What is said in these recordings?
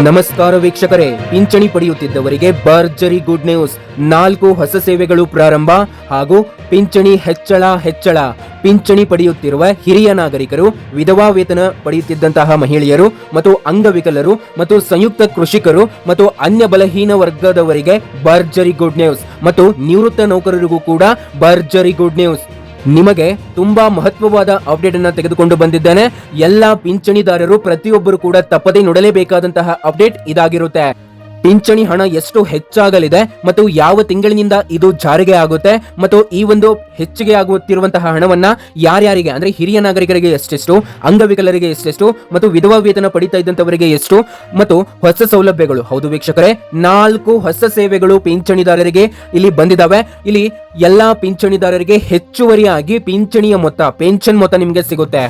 ನಮಸ್ಕಾರ ವೀಕ್ಷಕರೇ, ಪಿಂಚಣಿ ಪಡೆಯುತ್ತಿದ್ದವರಿಗೆ ಭರ್ಜರಿ ಗುಡ್ ನ್ಯೂಸ್. ನಾಲ್ಕು ಹೊಸ ಸೇವೆಗಳು ಪ್ರಾರಂಭ ಹಾಗೂ ಪಿಂಚಣಿ ಹೆಚ್ಚಳ ಹೆಚ್ಚಳ. ಪಿಂಚಣಿ ಪಡೆಯುತ್ತಿರುವ ಹಿರಿಯ ನಾಗರಿಕರು, ವಿಧವಾ ವೇತನ ಪಡೆಯುತ್ತಿದ್ದಂತಹ ಮಹಿಳೆಯರು ಮತ್ತು ಅಂಗವಿಕಲರು ಮತ್ತು ಸಂಯುಕ್ತ ಕೃಷಿಕರು ಮತ್ತು ಅನ್ಯ ಬಲಹೀನ ವರ್ಗದವರಿಗೆ ಭರ್ಜರಿ ಗುಡ್ ನ್ಯೂಸ್ ಮತ್ತು ನಿವೃತ್ತ ನೌಕರರಿಗೂ ಕೂಡ ಭರ್ಜರಿ ಗುಡ್ ನ್ಯೂಸ್. ನಿಮಗೆ ತುಂಬಾ ಮಹತ್ವವಾದ ಅಪ್ಡೇಟ್ ಅನ್ನ ತೆಗೆದುಕೊಂಡು ಬಂದಿದ್ದೇನೆ. ಎಲ್ಲಾ ಪಿಂಚಣಿದಾರರು ಪ್ರತಿಯೊಬ್ಬರು ಕೂಡ ತಪ್ಪದೇ ನೋಡಲೇಬೇಕಾದಂತಹ ಅಪ್ಡೇಟ್ ಇದಾಗಿರುತ್ತೆ. ಪಿಂಚಣಿ ಹಣ ಎಷ್ಟು ಹೆಚ್ಚಾಗಲಿದೆ ಮತ್ತು ಯಾವ ತಿಂಗಳಿನಿಂದ ಇದು ಜಾರಿಗೆ ಆಗುತ್ತೆ ಮತ್ತು ಈ ಒಂದು ಹೆಚ್ಚಿಗೆ ಆಗುತ್ತಿರುವಂತಹ ಹಣವನ್ನ ಯಾರ್ಯಾರಿಗೆ, ಅಂದ್ರೆ ಹಿರಿಯ ನಾಗರಿಕರಿಗೆ ಎಷ್ಟೆಷ್ಟು, ಅಂಗವಿಕಲರಿಗೆ ಎಷ್ಟೆಷ್ಟು ಮತ್ತು ವಿಧವಾ ವೇತನ ಪಡಿತಾ ಇದ್ದಂತವರಿಗೆ ಎಷ್ಟು ಮತ್ತು ಹೊಸ ಸೌಲಭ್ಯಗಳು. ಹೌದು ವೀಕ್ಷಕರೇ, ನಾಲ್ಕು ಹೊಸ ಸೇವೆಗಳು ಪಿಂಚಣಿದಾರರಿಗೆ ಇಲ್ಲಿ ಬಂದಿದ್ದಾವೆ ಇಲ್ಲಿ ಎಲ್ಲಾ ಪಿಂಚಣಿದಾರರಿಗೆ ಹೆಚ್ಚುವರಿಯಾಗಿ ಪಿಂಚಣಿಯ ಮೊತ್ತ, ಪೆನ್ಷನ್ ಮೊತ್ತ ನಿಮಗೆ ಸಿಗುತ್ತೆ.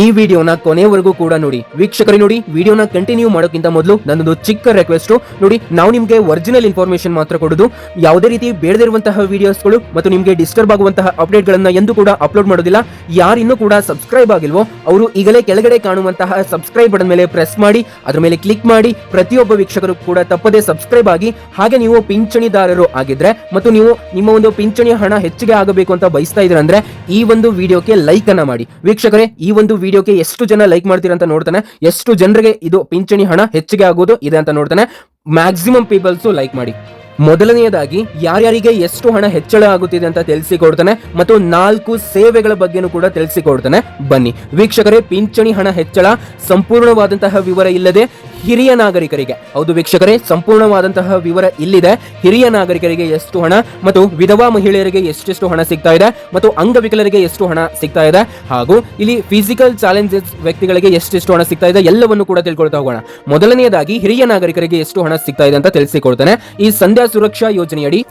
ಈ ವಿಡಿಯೋನ ಕೊನೆವರೆಗೂ ಕೂಡ ನೋಡಿ. ವೀಕ್ಷಕರೇ ನೋಡಿ, ವಿಡಿಯೋನ ಕಂಟಿನ್ಯೂ ಮಾಡೋಕ್ಕಿಂತ ಮೊದಲು ನನ್ನದು ಚಿಕ್ಕ ರಿಕ್ವೆಸ್ಟ್ ನೋಡಿ, ನಾವು ನಿಮಗೆ ಒರಿಜಿನಲ್ ಇನ್ಫಾರ್ಮೇಶನ್ ಮಾತ್ರ ಕೊಡೋದು. ಯಾವುದೇ ರೀತಿ ಬೇಡದಿರುವಂತಹ ವಿಡಿಯೋಸ್ಗಳು ಮತ್ತು ನಿಮಗೆ ಡಿಸ್ಟರ್ಬ್ ಆಗುವಂತಹ ಅಪ್ಡೇಟ್ಗಳನ್ನ ಎಂದು ಕೂಡ ಅಪ್ಲೋಡ್ ಮಾಡೋದಿಲ್ಲ. ಯಾರಿನ್ನೂ ಕೂಡ ಸಬ್ಸ್ಕ್ರೈಬ್ ಆಗಿಲ್ವೋ, ಅವರು ಈಗಲೇ ಕೆಳಗಡೆ ಕಾಣುವಂತಹ ಸಬ್ಸ್ಕ್ರೈಬ್ ಬಟನ್ ಮೇಲೆ ಪ್ರೆಸ್ ಮಾಡಿ, ಅದರ ಮೇಲೆ ಕ್ಲಿಕ್ ಮಾಡಿ, ಪ್ರತಿಯೊಬ್ಬ ವೀಕ್ಷಕರು ಕೂಡ ತಪ್ಪದೇ ಸಬ್ಸ್ಕ್ರೈಬ್ ಆಗಿ, ಹಾಗೆ ನೀವು ಪಿಂಚಣಿದಾರರು ಆಗಿದ್ರೆ ಮತ್ತು ನೀವು ನಿಮ್ಮ ಒಂದು ಪಿಂಚಣಿ ಹಣ ಹೆಚ್ಚಿಗೆ ಆಗಬೇಕು ಅಂತ ಬಯಸ್ತಾ ಇದ್ರೆ ಈ ಒಂದು ವಿಡಿಯೋಕ್ಕೆ ಲೈಕ್ ಅನ್ನ ಮಾಡಿ. ವೀಕ್ಷಕರೇ, ಈ ಒಂದು ವಿಡಿಯೋಕ್ಕೆ ಎಷ್ಟು ಜನ ಲೈಕ್ ಮಾಡ್ತೀರಾ ಅಂತ ನೋಡ್ತಾನೆ. ಎಷ್ಟು ಜನರಿಗೆ ಇದು ಪಿಂಚಣಿ ಹಣ ಹೆಚ್ಚಿಗೆ ಆಗೋದು ಇದೆ ಅಂತ ನೋಡ್ತಾನೆ. ಮ್ಯಾಕ್ಸಿಮಮ್ ಪೀಪಲ್ಸು ಲೈಕ್ ಮಾಡಿ. ಮೊದಲನೆಯದಾಗಿ ಯಾರ್ಯಾರಿಗೆ ಎಷ್ಟು ಹಣ ಹೆಚ್ಚಳ ಆಗುತ್ತಿದೆ ಅಂತ ತಿಳಿಸಿಕೊಡ್ತಾನೆ ಮತ್ತು ನಾಲ್ಕು ಸೇವೆಗಳ ಬಗ್ಗೆನೂ ಕೂಡ ತಿಳಿಸಿಕೊಡ್ತಾನೆ. ಬನ್ನಿ. ವೀಕ್ಷಕರೇ, ಪಿಂಚಣಿ ಹಣ ಹೆಚ್ಚಳ, ಸಂಪೂರ್ಣವಾದಂತಹ ವಿವರ ಇಲ್ಲದೆ ಹಿರಿಯ ನಾಗರಿಕರಿಗೆ. ಹೌದು ವೀಕ್ಷಕರೇ, ಸಂಪೂರ್ಣವಾದಂತಹ ವಿವರ ಇಲ್ಲಿದೆ. ಹಿರಿಯ ನಾಗರಿಕರಿಗೆ ಎಷ್ಟು ಹಣ ಮತ್ತು ವಿಧವಾ ಮಹಿಳೆಯರಿಗೆ ಎಷ್ಟೆಷ್ಟು ಹಣ ಸಿಗ್ತಾ ಇದೆ ಮತ್ತು ಅಂಗವಿಕಲರಿಗೆ ಎಷ್ಟು ಹಣ ಸಿಗ್ತಾ ಇದೆ ಹಾಗೂ ಇಲ್ಲಿ ಫಿಸಿಕಲ್ ಚಾಲೆಂಜಸ್ ವ್ಯಕ್ತಿಗಳಿಗೆ ಎಷ್ಟೆಷ್ಟು ಹಣ ಸಿಗ್ತಾ ಇದೆ ಎಲ್ಲವನ್ನು ಕೂಡ ತಿಳ್ಕೊಳ್ತಾ ಹೋಗೋಣ. ಮೊದಲನೆಯದಾಗಿ ಹಿರಿಯ ನಾಗರಿಕರಿಗೆ ಎಷ್ಟು ಹಣ ಸಿಗ್ತಾ ಇದೆ ಅಂತ ತಿಳಿಸಿಕೊಡ್ತಾನೆ. ಈ ಸಂಧ್ಯಾ ಸುರಕ್ಷಾ ಯೋಜನೆಯಡಿ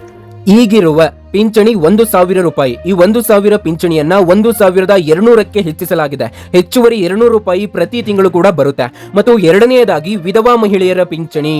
ಈಗಿರುವ ಪಿಂಚಣಿ ಒಂದು ಸಾವಿರ ರೂಪಾಯಿ. ಈ ಒಂದು ಸಾವಿರ ಪಿಂಚಣಿಯನ್ನ ಒಂದು ಸಾವಿರದ ಎರಡ್ನೂರಕ್ಕೆ ಹೆಚ್ಚಿಸಲಾಗಿದೆ. ಹೆಚ್ಚುವರಿ ಎರಡ್ನೂರು ರೂಪಾಯಿ ಪ್ರತಿ ತಿಂಗಳು ಕೂಡ ಬರುತ್ತೆ. ಮತ್ತು ಎರಡನೆಯದಾಗಿ ವಿಧವಾ ಮಹಿಳೆಯರ ಪಿಂಚಣಿ.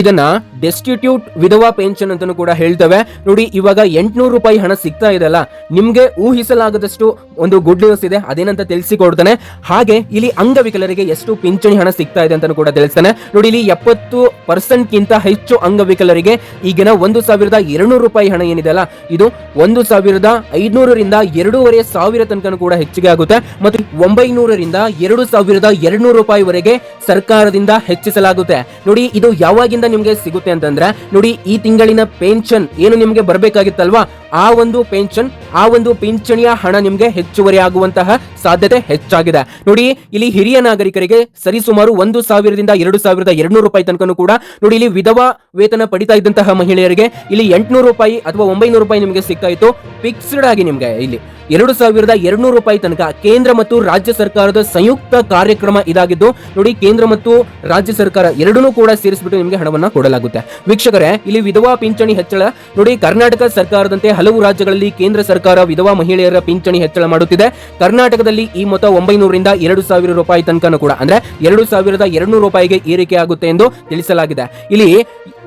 ಇದನ್ನ ಡೆಸ್ಟಿಟ್ಯೂಟ್ ವಿಧವಾ ಪೆನ್ಷನ್ ಅಂತಾನೂ ಕೂಡ ಹೇಳ್ತವೆ. ನೋಡಿ, ಇವಾಗ ಎಂಟುನೂರು ರೂಪಾಯಿ ಹಣ ಸಿಗ್ತಾ ಇದೆಲ್ಲ ನಿಮ್ಗೆ ಊಹಿಸಲಾಗದಷ್ಟು ಒಂದು ಗುಡ್ ನ್ಯೂಸ್ ಇದೆ. ಅದೇನಂತ ತಿಳಿಸಿಕೊಡ್ತಾನೆ. ಹಾಗೆ ಇಲ್ಲಿ ಅಂಗವಿಕಲರಿಗೆ ಎಷ್ಟು ಪಿಂಚಣಿ ಹಣ ಸಿಗ್ತಾ ಇದೆ ಅಂತಾನೂ ಕೂಡ ತಿಳಿಸ್ತಾನೆ. ನೋಡಿ, ಇಲ್ಲಿ ಎಪ್ಪತ್ತು ಪರ್ಸೆಂಟ್ ಗಿಂತ ಹೆಚ್ಚು ಅಂಗವಿಕಲರಿಗೆ ಈಗಿನ ಒಂದು ಸಾವಿರದ ಎರಡುನೂರು ರೂಪಾಯಿ ಹಣ ಏನಿದೆ ಅಲ್ಲ? ಇದು ಒಂದು ಸಾವಿರದ ಐದುನೂರರಿಂದ ಎರಡೂವರೆ ಸಾವಿರ ತನಕ ಕೂಡ ಹೆಚ್ಚಿಗೆ ಆಗುತ್ತೆ. ಮತ್ತು ಒಂಬೈನೂರರಿಂದ ಎರಡು ಸಾವಿರದ ಎರಡ್ನೂರು ರೂಪಾಯಿವರೆಗೆ ಸರ್ಕಾರದಿಂದ ಹೆಚ್ಚಿಸಲಾಗುತ್ತೆ. ನೋಡಿ, ಇದು ಯಾವಾಗಿಂದ ನಿಮಗೆ ಸಿಗುತ್ತೆ ಅಂತಂದ್ರೆ, ನೋಡಿ, ಈ ತಿಂಗಳಿನ ಪೆನ್ಷನ್ ಏನು ನಿಮಗೆ ಬರಬೇಕಾಗಿತ್ತಲ್ವಾ? ಆ ಒಂದು ಪೆನ್ಷನ್, ಆ ಒಂದು ಪಿಂಚಣಿಯ ಹಣ ನಿಮಗೆ ಹೆಚ್ಚುವರಿ ಆಗುವಂತಹ ಸಾಧ್ಯತೆ ಹೆಚ್ಚಾಗಿದೆ. ನೋಡಿ, ಇಲ್ಲಿ ಹಿರಿಯ ನಾಗರಿಕರಿಗೆ ಸರಿಸುಮಾರು ಒಂದು ಸಾವಿರದಿಂದ ಎರಡು ಸಾವಿರದ ಎರಡ್ನೂರು ರೂಪಾಯಿ ತನಕ ಕೂಡ, ನೋಡಿ, ಇಲ್ಲಿ ವಿಧವಾ ವೇತನ ಪಡಿತಾ ಇದ್ದಂತಹ ಮಹಿಳೆಯರಿಗೆ ಇಲ್ಲಿ ಎಂಟುನೂರು ರೂಪಾಯಿ ಅಥವಾ ಒಂಬೈನೂರು ರೂಪಾಯಿ ನಿಮಗೆ ಸಿಕ್ಕಾಯಿತು ಫಿಕ್ಸ್ಡ್ ಆಗಿ ನಿಮಗೆ ಇಲ್ಲಿ. ಎರಡು ಸಾವಿರದ ಎರಡ್ನೂರು ರೂಪಾಯಿ ತನಕ ಕೇಂದ್ರ ಮತ್ತು ರಾಜ್ಯ ಸರ್ಕಾರದ ಸಂಯುಕ್ತ ಕಾರ್ಯಕ್ರಮ ಇದಾಗಿದ್ದು, ನೋಡಿ ಕೇಂದ್ರ ಮತ್ತು ರಾಜ್ಯ ಸರ್ಕಾರ ಎರಡನ್ನೂ ಕೂಡ ಸೇರಿಸಿಬಿಟ್ಟು ನಿಮಗೆ ಹಣವನ್ನು ಕೊಡಲಾಗುತ್ತೆ. ವೀಕ್ಷಕರೇ, ಇಲ್ಲಿ ವಿಧವಾ ಪಿಂಚಣಿ ಹೆಚ್ಚಳ. ನೋಡಿ ಕರ್ನಾಟಕ ಸರ್ಕಾರದಂತೆ ಹಲವು ರಾಜ್ಯಗಳಲ್ಲಿ ಕೇಂದ್ರ ಸರ್ಕಾರ ವಿಧವಾ ಮಹಿಳೆಯರ ಪಿಂಚಣಿ ಹೆಚ್ಚಳ ಮಾಡುತ್ತಿದೆ. ಕರ್ನಾಟಕದಲ್ಲಿ ಈ ಮೊತ್ತ ಒಂಬೈನೂರಿಂದ ಎರಡು ಸಾವಿರ ರೂಪಾಯಿ ತನಕನೂ ಕೂಡ, ಅಂದ್ರೆ ಎರಡು ಸಾವಿರದ ಎರಡ್ನೂರು ರೂಪಾಯಿಗೆ ಏರಿಕೆ ಆಗುತ್ತೆ ಎಂದು ತಿಳಿಸಲಾಗಿದೆ. ಇಲ್ಲಿ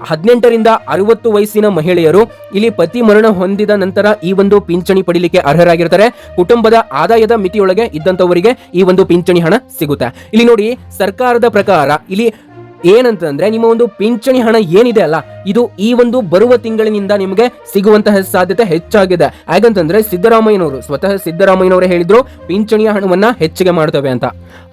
ಹದಿನೆಂಟರಿಂದ ಅರವತ್ತು ವಯಸ್ಸಿನ ಮಹಿಳೆಯರು ಇಲ್ಲಿ ಪತಿ ಮರಣ ಹೊಂದಿದ ನಂತರ ಈ ಒಂದು ಪಿಂಚಣಿ ಪಡಿಲಿಕ್ಕೆ ಅರ್ಹರಾಗಿರ್ತಾರೆ. ಕುಟುಂಬದ ಆದಾಯದ ಮಿತಿಯೊಳಗೆ ಇದ್ದಂತವರಿಗೆ ಈ ಒಂದು ಪಿಂಚಣಿ ಹಣ ಸಿಗುತ್ತೆ. ಇಲ್ಲಿ ನೋಡಿ ಸರ್ಕಾರದ ಪ್ರಕಾರ ಇಲ್ಲಿ ಏನಂತಂದ್ರೆ ನಿಮ್ಮ ಒಂದು ಪಿಂಚಣಿ ಹಣ ಏನಿದೆ ಅಲ್ಲ, ಇದು ಈ ಒಂದು ಬರುವ ತಿಂಗಳಿನಿಂದ ನಿಮಗೆ ಸಿಗುವಂತಹ ಸಾಧ್ಯತೆ ಹೆಚ್ಚಾಗಿದೆ. ಹಾಗಂತಂದ್ರೆ ಸಿದ್ದರಾಮಯ್ಯನವರು, ಸ್ವತಃ ಸಿದ್ದರಾಮಯ್ಯನವರೇ ಹೇಳಿದ್ರು, ಪಿಂಚಣಿಯ ಹಣವನ್ನ ಹೆಚ್ಚಿಗೆ ಮಾಡ್ತವೆ ಅಂತ.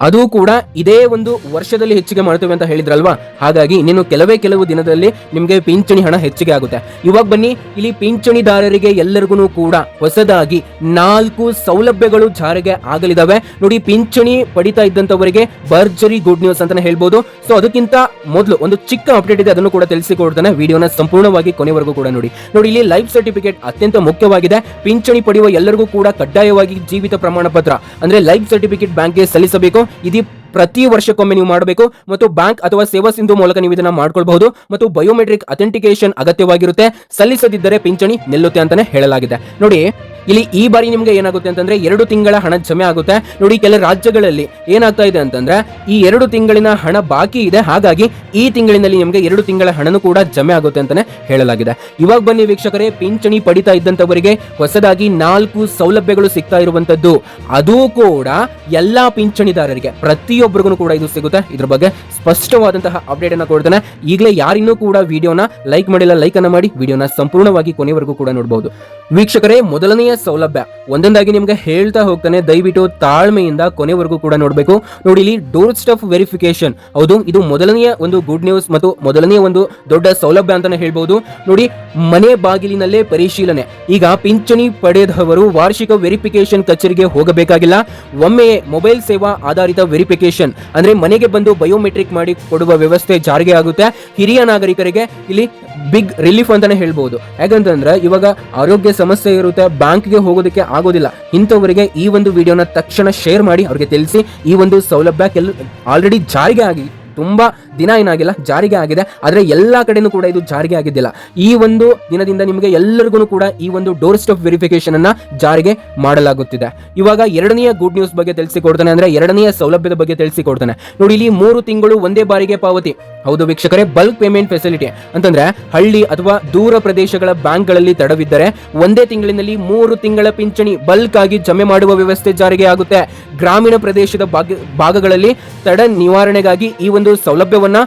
ಅದು ಕೂಡ ಇದೇ ಒಂದು ವರ್ಷದಲ್ಲಿ ಹೆಚ್ಚಿಗೆ ಮಾಡ್ತೇವೆ ಅಂತ ಹೇಳಿದ್ರಲ್ವಾ? ಹಾಗಾಗಿ ನೀನು ಕೆಲವೇ ಕೆಲವು ದಿನದಲ್ಲಿ ನಿಮಗೆ ಪಿಂಚಣಿ ಹಣ ಹೆಚ್ಚಿಗೆ ಆಗುತ್ತೆ. ಇವಾಗ ಬನ್ನಿ, ಇಲ್ಲಿ ಪಿಂಚಣಿದಾರರಿಗೆ ಎಲ್ಲರಿಗೂ ಕೂಡ ಹೊಸದಾಗಿ ನಾಲ್ಕು ಸೌಲಭ್ಯಗಳು ಜಾರಿಗೆ ಆಗಲಿದಾವೆ. ನೋಡಿ, ಪಿಂಚಣಿ ಪಡಿತಾ ಇದ್ದಂತವರಿಗೆ ಭರ್ಜರಿ ಗುಡ್ ನ್ಯೂಸ್ ಅಂತಾನೆ ಹೇಳ್ಬೋದು. ಸೊ ಅದಕ್ಕಿಂತ ಮೊದಲು ಒಂದು ಚಿಕ್ಕ ಅಪ್ಡೇಟ್ ಇದೆ, ಅದನ್ನು ಕೂಡ ತಿಳಿಸಿಕೊಡ್ತಾನೆ. ವಿಡಿಯೋನ ಸಂಪೂರ್ಣವಾಗಿ ಕೊನೆವರೆಗೂ ಕೂಡ ನೋಡಿ. ನೋಡಿ, ಇಲ್ಲಿ ಲೈಫ್ ಸರ್ಟಿಫಿಕೇಟ್ ಅತ್ಯಂತ ಮುಖ್ಯವಾಗಿದೆ. ಪಿಂಚಣಿ ಪಡೆಯುವ ಎಲ್ಲರಿಗೂ ಕೂಡ ಕಡ್ಡಾಯವಾಗಿ ಜೀವಿತ ಪ್ರಮಾಣ ಪತ್ರ ಅಂದ್ರೆ ಲೈಫ್ ಸರ್ಟಿಫಿಕೇಟ್ ಬ್ಯಾಂಕ್ಗೆ ಸಲ್ಲಿಸಬೇಕು. ಇದು ಪ್ರತಿ ವರ್ಷಕ್ಕೊಮ್ಮೆ ನೀವು ಮಾಡಬೇಕು ಮತ್ತು ಬ್ಯಾಂಕ್ ಅಥವಾ ಸೇವಾ ಸಿಂಧು ಮೂಲಕ ನೀವು ಇದನ್ನ ಮಾಡ್ಕೊಳ್ಬಹುದು ಮತ್ತು ಬಯೋಮೆಟ್ರಿಕ್ ಅಥೆಂಟಿಕೇಶನ್ ಅಗತ್ಯವಾಗಿರುತ್ತೆ. ಸಲ್ಲಿಸದಿದ್ದರೆ ಪಿಂಚಣಿ ನಿಲ್ಲುತ್ತೆ ಅಂತಾನೆ ಹೇಳಲಾಗಿದೆ. ನೋಡಿ ಇಲ್ಲಿ ಈ ಬಾರಿ ನಿಮ್ಗೆ ಏನಾಗುತ್ತೆ ಅಂತಂದ್ರೆ ಎರಡು ತಿಂಗಳ ಹಣ ಜಮೆ ಆಗುತ್ತೆ. ನೋಡಿ, ಕೆಲ ರಾಜ್ಯಗಳಲ್ಲಿ ಏನಾಗ್ತಾ ಇದೆ ಅಂತಂದ್ರೆ ಈ ಎರಡು ತಿಂಗಳಿನ ಹಣ ಬಾಕಿ ಇದೆ. ಹಾಗಾಗಿ ಈ ತಿಂಗಳಿನಲ್ಲಿ ನಿಮಗೆ ಎರಡು ತಿಂಗಳ ಹಣನೂ ಕೂಡ ಜಮೆ ಆಗುತ್ತೆ ಅಂತಾನೆ ಹೇಳಲಾಗಿದೆ. ಇವಾಗ ಬನ್ನಿ ವೀಕ್ಷಕರೇ, ಪಿಂಚಣಿ ಪಡಿತಾ ಇದ್ದಂತವರಿಗೆ ಹೊಸದಾಗಿ ನಾಲ್ಕು ಸೌಲಭ್ಯಗಳು ಸಿಗ್ತಾ ಇರುವಂತದ್ದು ಅದು ಕೂಡ ಎಲ್ಲಾ ಪಿಂಚಣಿದಾರರಿಗೆ ಪ್ರತಿಯೊಬ್ಬರಿಗೂ ಕೂಡ ಇದು ಸಿಗುತ್ತೆ. ಇದ್ರ ಬಗ್ಗೆ ಸ್ಪಷ್ಟವಾದಂತಹ ಅಪ್ಡೇಟ್ ಅನ್ನ ಕೊಡ್ತಾನೆ. ಈಗಲೇ ಯಾರಿನ್ನೂ ಕೂಡ ವಿಡಿಯೋನ ಲೈಕ್ ಮಾಡಿಲ್ಲ ಲೈಕ್ ಅನ್ನ ಮಾಡಿ. ವಿಡಿಯೋನ ಸಂಪೂರ್ಣವಾಗಿ ಕೊನೆವರೆಗೂ ಕೂಡ ನೋಡಬಹುದು ವೀಕ್ಷಕರೇ, ಮೊದಲನೆಯ ಸೌಲಭ್ಯ. ಒಂದೊಂದಾಗಿ ನಿಮ್ಗೆ ಹೇಳ್ತಾ ಹೋಗ್ತಾನೆ, ದಯವಿಟ್ಟು ತಾಳ್ಮೆಯಿಂದ ಕೊನೆವರೆಗೂ ಕೂಡ ನೋಡಬೇಕು. ನೋಡಿ, ಇಲ್ಲಿ ಡೋರ್ ಸ್ಟಫ್ ವೆರಿಫಿಕೇಶನ್ ಹೌದು, ಇದು ಮೊದಲನೆಯ ಒಂದು ಗುಡ್ ನ್ಯೂಸ್ ಮತ್ತು ಮೊದಲನೆಯ ಒಂದು ದೊಡ್ಡ ಸೌಲಭ್ಯ ಅಂತಾನೆ ಹೇಳ್ಬಹುದು ನೋಡಿ, ಮನೆ ಬಾಗಿಲಿನಲ್ಲೇ ಪರಿಶೀಲನೆ. ಈಗ ಪಿಂಚಣಿ ಪಡೆದವರು ವಾರ್ಷಿಕ ವೆರಿಫಿಕೇಶನ್ ಕಚೇರಿಗೆ ಹೋಗಬೇಕಾಗಿಲ್ಲ. ಒಮ್ಮೆ ಮೊಬೈಲ್ ಸೇವಾ ಆಧಾರಿತ ವೆರಿಫಿಕೇಶನ್ ಅಂದ್ರೆ ಮನೆಗೆ ಬಂದು ಬಯೋಮೆಟ್ರಿಕ್ ಮಾಡಿ ಕೊಡುವ ವ್ಯವಸ್ಥೆ ಜಾರಿಗೆ ಆಗುತ್ತೆ. ಹಿರಿಯ ನಾಗರಿಕರಿಗೆ ಇಲ್ಲಿ ಬಿಗ್ ರಿಲೀಫ್ ಅಂತಾನೆ ಹೇಳ್ಬಹುದು ಯಾಕಂತಂದ್ರೆ ಇವಾಗ ಆರೋಗ್ಯ ಸಮಸ್ಯೆ ಇರುತ್ತೆ ಬ್ಯಾಂಕ್ಗೆ ಹೋಗೋದಕ್ಕೆ ಆಗೋದಿಲ್ಲ. ಇಂಥವರಿಗೆ ಈ ಒಂದು ವಿಡಿಯೋನ ತಕ್ಷಣ ಶೇರ್ ಮಾಡಿ ಅವ್ರಿಗೆ ತಿಳಿಸಿ. ಈ ಒಂದು ಸೌಲಭ್ಯ ಕೆಲ ಆಲ್ರೆಡಿ ಜಾರಿಗೆ ಆಗಿ ತುಂಬಾ ದಿನ ಏನಾಗಿಲ್ಲ, ಜಾರಿಗೆ ಆಗಿದೆ. ಆದರೆ ಎಲ್ಲಾ ಕಡೆನೂ ಕೂಡ ಇದು ಜಾರಿಗೆ ಆಗಿದ್ದಿಲ್ಲ. ಈ ಒಂದು ದಿನದಿಂದ ನಿಮಗೆ ಎಲ್ಲರಿಗೂ ಕೂಡ ಈ ಒಂದು ಡೋರ್ ಸ್ಟೆಪ್ ವೆರಿಫಿಕೇಶನ್ ಅನ್ನ ಜಾರಿಗೆ ಮಾಡಲಾಗುತ್ತಿದೆ. ಇವಾಗ ಎರಡನೆಯ ಗುಡ್ ನ್ಯೂಸ್ ಬಗ್ಗೆ ತಿಳಿಸಿಕೊಡ್ತಾನೆ ಅಂದ್ರೆ ಎರಡನೆಯ ಸೌಲಭ್ಯದ ಬಗ್ಗೆ ತಿಳಿಸಿಕೊಡ್ತಾನೆ. ನೋಡಿ, ಇಲ್ಲಿ ಮೂರು ತಿಂಗಳು ಒಂದೇ ಬಾರಿಗೆ ಪಾವತಿ. ಹೌದು ವೀಕ್ಷಕರೇ ಬಲ್ಕ್ ಪೇಮೆಂಟ್ ಫೆಸಿಲಿಟಿ ಅಂತಂದ್ರೆ ಹಳ್ಳಿ ಅಥವಾ ದೂರ ಪ್ರದೇಶಗಳ ಬ್ಯಾಂಕ್ಗಳಲ್ಲಿ ತಡವಿದ್ದರೆ ಒಂದೇ ತಿಂಗಳಿನಲ್ಲಿ ಮೂರು ತಿಂಗಳ ಪಿಂಚಣಿ ಬಲ್ಕ್ ಆಗಿ ಜಮೆ ಮಾಡುವ ವ್ಯವಸ್ಥೆ ಜಾರಿಗೆ ಆಗುತ್ತೆ. ಗ್ರಾಮೀಣ ಪ್ರದೇಶದ ಭಾಗ ಭಾಗಗಳಲ್ಲಿ ತಡ ನಿವಾರಣೆಗಾಗಿ ಈ ಒಂದು ಸೌಲಭ್ಯವನ್ನ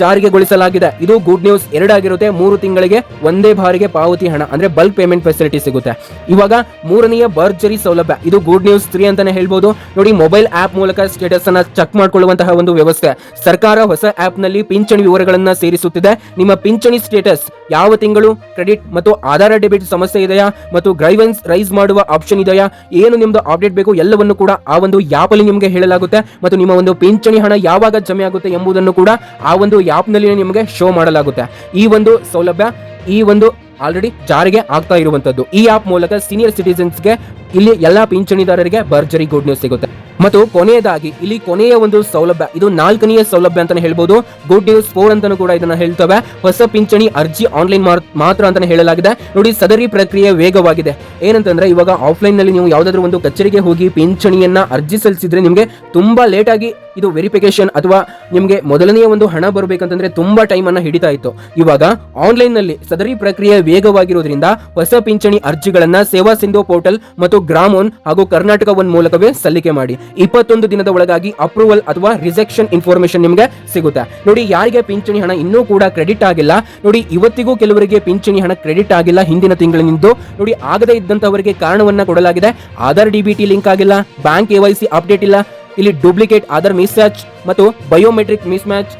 ಜಾರಿಗೆಗೊಳಿಸಲಾಗಿದೆ. ಇದು ಗುಡ್ ನ್ಯೂಸ್ ಎರಡಾಗಿರುತ್ತೆ ಮೂರು ತಿಂಗಳಿಗೆ ಒಂದೇ ಬಾರಿಗೆ ಪಾವತಿ ಹಣ. ಅಂದ್ರೆ ಬಲ್ಕ್ ಪೇಮೆಂಟ್ ಫೆಸಿಲಿಟಿ ಸಿಗುತ್ತೆ. ಇವಾಗ ಮೂರನೆಯ ಭರ್ಜರಿ ಸೌಲಭ್ಯ. ಇದು ಗುಡ್ ನ್ಯೂಸ್ ತ್ರೀ ಅಂತಾನೆ ಹೇಳ್ಬೋದು. ನೋಡಿ ಮೊಬೈಲ್ ಆಪ್ ಮೂಲಕ ಸ್ಟೇಟಸ್ ಅನ್ನ ಚೆಕ್ ಮಾಡಿಕೊಳ್ಳುವಂತಹ ಒಂದು ವ್ಯವಸ್ಥೆ. ಸರ್ಕಾರ ಹೊಸ ಆಪ್ನಲ್ಲಿ ಪಿಂಚಣಿ ವಿವರಗಳನ್ನ ಸೇರಿಸುತ್ತಿದೆ. ನಿಮ್ಮ ಪಿಂಚಣಿ ಸ್ಟೇಟಸ್ ಯಾವ ತಿಂಗಳು ಕ್ರೆಡಿಟ್ ಮತ್ತು ಆಧಾರ ಡೆಬಿಟ್ ಸಮಸ್ಯೆ ಇದೆಯಾ ಮತ್ತು ಗ್ರೈವೆನ್ಸ್ ರೈಸ್ ಮಾಡುವ ಆಪ್ಷನ್ ಇದೆಯಾ? ಏನು ನಿಮ್ದು ಅಪ್ಡೇಟ್ ಬೇಕು? ಎಲ್ಲವನ್ನು ಕೂಡ ಆ ಒಂದು ಆಪ್ ಅಲ್ಲಿ ನಿಮಗೆ ಹೇಳಲಾಗುತ್ತೆ. ಮತ್ತು ನಿಮ್ಮ ಒಂದು ಪಿಂಚಣಿ ಹಣ ಯಾವಾಗ ಜಮೆ ಆಗುತ್ತೆ ಎಂಬುದನ್ನು ಕೂಡ ಆ ಒಂದು ಆಪ್ ಆ್ಯಪ್ನಲ್ಲಿ ನಿಮಗೆ ಶೋ ಮಾಡಲಾಗುತ್ತೆ. ಈ ಒಂದು ಸೌಲಭ್ಯ ಈ ಒಂದು ಆಲ್ರೆಡಿ ಜಾರಿಗೆ ಆಗ್ತಾ ಇರುವಂತದ್ದು. ಈ ಆಪ್ ಮೂಲಕ ಸೀನಿಯರ್ ಸಿಟಿಸನ್ಸ್ಗೆ ಇಲ್ಲಿ ಎಲ್ಲಾ ಪಿಂಚಣಿದಾರರಿಗೆ ಭರ್ಜರಿ ಗುಡ್ ನ್ಯೂಸ್ ಸಿಗುತ್ತೆ. ಮತ್ತು ಕೊನೆಯದಾಗಿ, ಇಲ್ಲಿ ಕೊನೆಯ ಒಂದು ಸೌಲಭ್ಯ, ಇದು ನಾಲ್ಕನೆಯ ಸೌಲಭ್ಯ ಅಂತಾನೆ ಹೇಳ್ಬೋದು. ಗುಡ್ ನ್ಯೂಸ್ ಫೋರ್ ಅಂತಾನೂ ಕೂಡ ಇದನ್ನ ಹೇಳ್ತವೆ. ಹೊಸ ಪಿಂಚಣಿ ಅರ್ಜಿ ಆನ್ಲೈನ್ ಮಾತ್ರ ಅಂತಾನೆ ಹೇಳಲಾಗಿದೆ. ನೋಡಿ, ಸದರಿ ಪ್ರಕ್ರಿಯೆ ವೇಗವಾಗಿದೆ. ಏನಂತಂದ್ರೆ, ಇವಾಗ ಆಫ್ಲೈನ್ನಲ್ಲಿ ನೀವು ಯಾವ್ದಾದ್ರು ಒಂದು ಕಚೇರಿಗೆ ಹೋಗಿ ಪಿಂಚಣಿಯನ್ನ ಅರ್ಜಿ ಸಲ್ಲಿಸಿದ್ರೆ ನಿಮಗೆ ತುಂಬಾ ಲೇಟ್ ಆಗಿ ಇದು ವೆರಿಫಿಕೇಶನ್ ಅಥವಾ ನಿಮಗೆ ಮೊದಲನೆಯ ಒಂದು ಹಣ ಬರಬೇಕಂತಂದ್ರೆ ತುಂಬಾ ಟೈಮ್ ಅನ್ನ ಹಿಡಿತಾ ಇತ್ತು. ಇವಾಗ ಆನ್ಲೈನ್ನಲ್ಲಿ ಸದರಿ ಪ್ರಕ್ರಿಯೆ ವೇಗವಾಗಿರೋದ್ರಿಂದ ಹೊಸ ಪಿಂಚಣಿ ಅರ್ಜಿಗಳನ್ನ ಸೇವಾ ಸಿಂಧು ಪೋರ್ಟಲ್ ಮತ್ತು ಗ್ರಾಮೋನ್ ಹಾಗೂ ಕರ್ನಾಟಕ ಒನ್ ಮೂಲಕವೇ ಸಲ್ಲಿಕೆ ಮಾಡಿ. ಇಪ್ಪತ್ತೊಂದು ದಿನದ ಒಳಗಾಗಿ ಅಪ್ರೂವಲ್ ಅಥವಾ ರಿಜೆಕ್ಷನ್ ಇನ್ಫಾರ್ಮೇಶನ್ ನಿಮಗೆ ಸಿಗುತ್ತೆ. ನೋಡಿ, ಯಾರಿಗೆ ಪಿಂಚಣಿ ಹಣ ಇನ್ನೂ ಕೂಡ ಕ್ರೆಡಿಟ್ ಆಗಿಲ್ಲ, ನೋಡಿ, ಇವತ್ತಿಗೂ ಕೆಲವರಿಗೆ ಪಿಂಚಣಿ ಹಣ ಕ್ರೆಡಿಟ್ ಆಗಿಲ್ಲ ಹಿಂದಿನ ತಿಂಗಳಿನಿಂದ. ನೋಡಿ, ಆಗದೇ ಇದ್ದಂತವರಿಗೆ ಕಾರಣವನ್ನ ಕೊಡಲಾಗಿದೆ. ಆಧಾರ್ ಡಿಬಿಟಿ ಲಿಂಕ್ ಆಗಿಲ್ಲ, ಬ್ಯಾಂಕ್ ಸಿ ಅಪ್ಡೇಟ್ ಇಲ್ಲ. ಇಲ್ಲಿ ಡೂಪ್ಲಿಕೇಟ್ ಆಧಾರ್ ಮಿಸ್ ಮ್ಯಾಚ್ ಮತ್ತು ಬಯೋಮೆಟ್ರಿಕ್ ಮಿಸ್ ಮ್ಯಾಚ್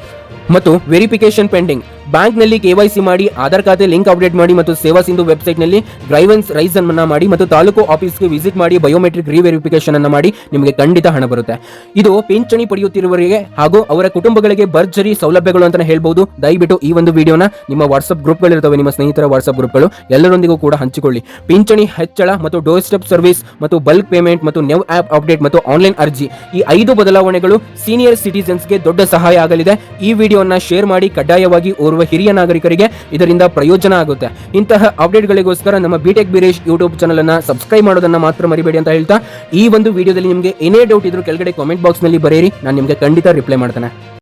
ಮತ್ತು ವೆರಿಫಿಕೇಶನ್ ಪೆಂಡಿಂಗ್. ಬ್ಯಾಂಕ್ನಲ್ಲಿ ಕೆವೈಸಿ ಮಾಡಿ, ಆಧಾರ್ ಖಾತೆ ಲಿಂಕ್ ಅಪ್ಡೇಟ್ ಮಾಡಿ ಮತ್ತು ಸೇವಾ ಸಿಂಧು ವೆಬ್ಸೈಟ್ನಲ್ಲಿ ಡ್ರೈವನ್ಸ್ ರೈಸ್ ಅನ್ನ ಮಾಡಿ ಮತ್ತು ತಾಲೂಕು ಆಫೀಸ್ಗೆ ವಿಸಿಟ್ ಮಾಡಿ ಬಯೋಮೆಟ್ರಿಕ್ ರಿವೆರಿಫಿಕೇಶನ್ ಅನ್ನ ಮಾಡಿ ನಿಮಗೆ ಖಂಡಿತ ಹಣ ಬರುತ್ತೆ. ಇದು ಪಿಂಚಣಿ ಪಡೆಯುತ್ತಿರುವವರಿಗೆ ಹಾಗೂ ಅವರ ಕುಟುಂಬಗಳಿಗೆ ಭರ್ಜರಿ ಸೌಲಭ್ಯಗಳು ಅಂತ ಹೇಳಬಹುದು ದಯವಿಟ್ಟು ಈ ಒಂದು ವಿಡಿಯೋನ ನಿಮ್ಮ ವಾಟ್ಸ್ಆಪ್ ಗ್ರೂಪ್ಗಳಿರ್ತವೆ ನಿಮ್ಮ ಸ್ನೇಹಿತರ ವಾಟ್ಸ್ಆಪ್ ಗ್ರೂಪ್ಗಳು, ಎಲ್ಲರೊಂದಿಗೂ ಕೂಡ ಹಂಚಿಕೊಳ್ಳಿ. ಪಿಂಚಣಿ ಹೆಚ್ಚಳ ಮತ್ತು ಡೋರ್ ಸ್ಟೆಪ್ ಸರ್ವಿಸ್ ಮತ್ತು ಬಲ್ಕ್ ಪೇಮೆಂಟ್ ಮತ್ತು ನೆವ್ ಆಪ್ ಅಪ್ಡೇಟ್ ಮತ್ತು ಆನ್ಲೈನ್ ಅರ್ಜಿ ಈ ಐದು ಬದಲಾವಣೆಗಳು ಸೀನಿಯರ್ ಸಿಟಿಸನ್ಸ್ಗೆ ದೊಡ್ಡ ಸಹಾಯ ಆಗಲಿದೆ. ಈ ವಿಡಿಯೋನ ಶೇರ್ ಮಾಡಿ ಕಡ್ಡಾಯವಾಗಿ ಓರ್ವ ಹಿರಿಯ ನಾಗರಿಕರಿಗೆ ಇದರಿಂದ ಪ್ರಯೋಜನ ಆಗುತ್ತೆ. ಇಂತಹ ಅಪ್ಡೇಟ್ಗಳಿಗೋಸ್ಕರ ನಮ್ಮ ಬಿಟೆಕ್ ಬಿರೇಶ್ ಯೂಟ್ಯೂಬ್ ಚಾನಲ್ ಅನ್ನ ಸಬ್ಸ್ಕ್ರೈಬ್ ಮಾಡೋದನ್ನ ಮಾತ್ರ ಮರಿಬೇಡಿ ಅಂತ ಹೇಳ್ತಾ ಈ ಒಂದು ವಿಡಿಯೋದಲ್ಲಿ ನಿಮಗೆ ಏನೇ ಡೌಟ್ ಇದ್ರೂ ಕೆಳಗಡೆ ಕಾಮೆಂಟ್ ಬಾಕ್ಸ್ನಲ್ಲಿ ಬರೆಯಿರಿ. ನಾನು ನಿಮಗೆ ಖಂಡಿತ ರಿಪ್ಲೈ ಮಾಡ್ತೇನೆ.